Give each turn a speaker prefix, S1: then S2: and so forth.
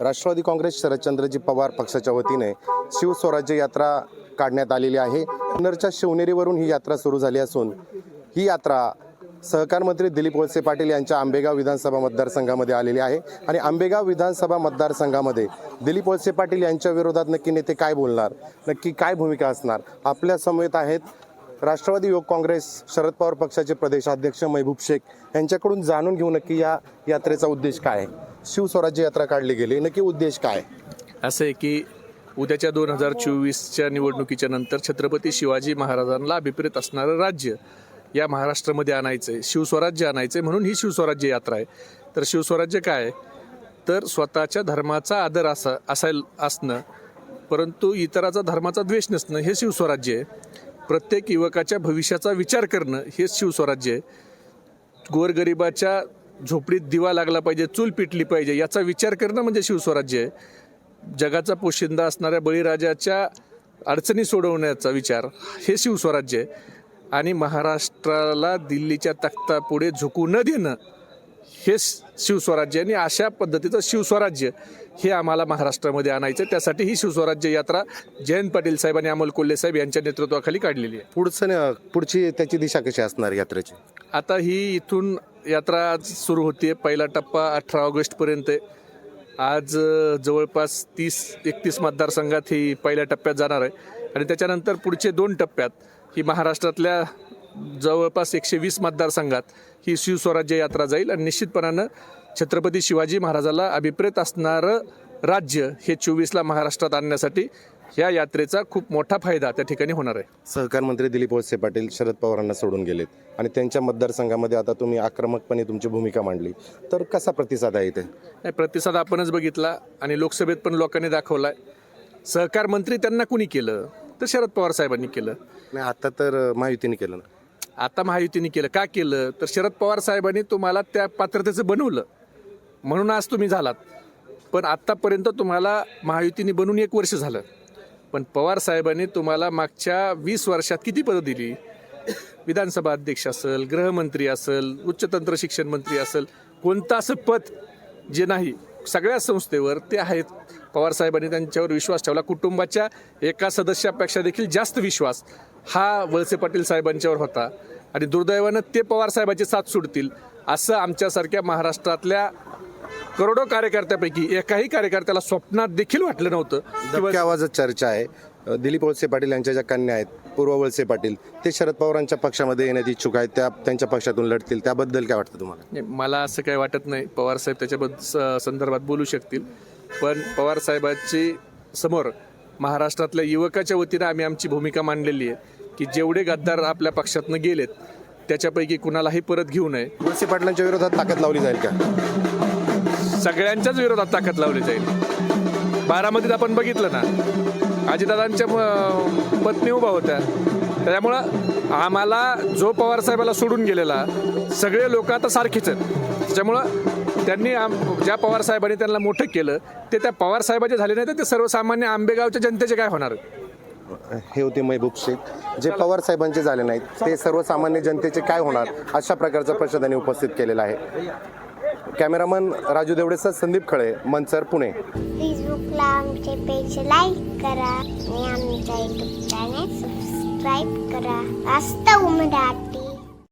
S1: राष्ट्रवादी काँग्रेस शरदचंद्रजी पवार पक्षाच्या वतीने शिवस्वराज्य यात्रा काढण्यात आलेली आहे. पुनरच्या शिवनेरीवरून ही यात्रा सुरू झाली असून ही यात्रा सहकार मंत्री दिलीप वळसे पाटील यांच्या आंबेगाव विधानसभा मतदारसंघामध्ये आलेली आहे आणि आंबेगाव विधानसभा मतदारसंघामध्ये दिलीप वळसे पाटील यांच्या विरोधात नक्की नेते काय बोलणार? नक्की काय भूमिका असणार? आपल्या समवेत आहेत राष्ट्रवादी युवक काँग्रेस शरद पवार पक्षाचे प्रदेशाध्यक्ष महबूब शेख यांच्याकडून जाणून घेऊ नक्की या यात्रेचा उद्देश काय आहे? शिवस्वराज्य यात्रा काढली गेली. नक्की उद्देश काय
S2: असं आहे की उद्याच्या दोन हजार चोवीसच्या निवडणुकीच्या नंतर छत्रपती शिवाजी महाराजांना अभिप्रेत असणारं राज्य या महाराष्ट्रामध्ये आणायचं आहे शिवस्वराज्य आणायचं आहे म्हणून ही शिवस्वराज्य यात्रा आहे. तर शिवस्वराज्य काय आहे? तर स्वतःच्या धर्माचा आदर असा असायला असणं परंतु इतराचा धर्माचा द्वेष नसणं हे शिवस्वराज्य आहे. प्रत्येक युवकाच्या भविष्याचा विचार करणं हेच शिवस्वराज्य आहे. गोरगरिबाच्या झोपडीत दिवा लागला पाहिजे चूल पिटली पाहिजे याचा विचार करणं म्हणजे शिवस्वराज्य आहे. जगाचा पोशिंदा असणाऱ्या बळीराजाच्या अडचणी सोडवण्याचा विचार हे शिवस्वराज्य आहे. आणि महाराष्ट्राला दिल्लीच्या तख्तापुढे झुकू न देणं हे शिवस्वराज्य आणि अशा पद्धतीचं शिवस्वराज्य हे आम्हाला महाराष्ट्रामध्ये आणायचं. त्यासाठी ही शिवस्वराज्य यात्रा जयंत पाटील साहेब आणि अमोल कोल्हे साहेब यांच्या नेतृत्वाखाली काढलेली आहे.
S1: पुढचं पुढची त्याची दिशा कशी असणार यात्रेची?
S2: आता ही इथून यात्रा आज सुरू होते पहिला टप्पा अठरा ऑगस्टपर्यंत आहे. आज जवळपास तीस एकतीस मतदारसंघात ही पहिल्या टप्प्यात जाणार आहे. आणि त्याच्यानंतर पुढचे दोन टप्प्यात ही महाराष्ट्रातल्या जवळपास एकशे वीस मतदारसंघात ही शिवस्वराज्य यात्रा जाईल आणि निश्चितपणानं छत्रपती शिवाजी महाराजाला अभिप्रेत असणारं राज्य हे चोवीसला महाराष्ट्रात आणण्यासाठी या यात्रेचा खूप मोठा फायदा त्या ठिकाणी होणार आहे.
S1: सहकार मंत्री दिलीप वळसे पाटील शरद पवारांना सोडून गेलेत आणि त्यांच्या मतदारसंघामध्ये आता तुम्ही आक्रमकपणे तुमची भूमिका मांडली. तर कसा प्रतिसाद आहे इथे?
S2: नाही प्रतिसाद आपणच बघितला आणि लोकसभेत पण लोकांनी दाखवलाय. सहकार मंत्री त्यांना कुणी केलं? तर शरद पवार साहेबांनी केलं.
S1: नाही आता तर महायुतीने केलं ना.
S2: आता महायुतीने केलं. का केलं? तर शरद पवार साहेबांनी तुम्हाला त्या पात्रतेचं बनवलं. म्हणून आज तुम्ही झालात. पण आत्तापर्यंत तुम्हाला महायुतीने बनून एक वर्ष झालं. पण पवार साहेबांनी तुम्हाला मागच्या वीस वर्षात किती पदं दिली? विधानसभा अध्यक्ष असेल गृहमंत्री असेल उच्च तंत्र शिक्षण मंत्री असेल कोणतं असं पद जे नाही सगळ्या संस्थेवर ते आहेत. पवार साहेबांनी त्यांच्यावर विश्वास ठेवला. कुटुंबाच्या एका सदस्यापेक्षा देखील जास्त विश्वास हा वळसे पाटील साहेबांच्यावर होता. आणि दुर्दैवानं ते पवार साहेबांची साथ सोडतील असं आमच्यासारख्या महाराष्ट्रातल्या करोडो कार्यकर्त्यापैकी एकाही कार्यकर्त्याला स्वप्नात देखील वाटलं नव्हतं.
S1: आवाजात चर्चा आहे. दिलीप वळसे पाटील यांच्या ज्या कन्या आहेत पूर्व वळसे पाटील ते शरद पवारांच्या पक्षामध्ये येण्यात इच्छुक आहेत त्या त्यांच्या पक्षातून लढतील. त्याबद्दल काय वाटतं तुम्हाला?
S2: मला असं काही वाटत नाही. पवार साहेब त्याच्याबद्दल स- संदर्भात बोलू शकतील. पण पवार साहेबांची समोर महाराष्ट्रातल्या युवकाच्या वतीनं आम्ही आमची भूमिका मांडलेली आहे. की जेवढे गद्दार आपल्या पक्षातनं गेलेत त्याच्यापैकी कुणालाही परत घेऊ नये.
S1: वळसे पाटलांच्या विरोधात ताकद लावली जाईल का?
S2: सगळ्यांच्याच विरोधात ताकद लावली जाईल. बारामतीत आपण बघितलं ना अजितदादांच्या पत्नी उभा होत्या. त्याच्यामुळं आम्हाला जो पवार साहेबाला सोडून गेलेला सगळे लोक आता सारखेच आहेत. त्याच्यामुळं त्यांनी आम ज्या पवार साहेबांनी त्यांना मोठं केलं ते त्या पवार साहेबाचे झाले नाही तर ते सर्वसामान्य आंबेगावच्या जनतेचे काय होणार?
S1: हे होते महबूब शेख जे पवार साहेबांचे झाले नाहीत ते सर्वसामान्य जनतेचे काय होणार अशा प्रकारचा प्रश्न त्यांनी उपस्थित केलेला आहे. कॅमेरामन राजू देवडेसह संदीप खळे मनसर पुणे.
S3: फेसबुकला आमचे पेज लाईक करा आणि आमच्या युट्यूब चॅनल सबस्क्राईब करा. वास्तव मराठी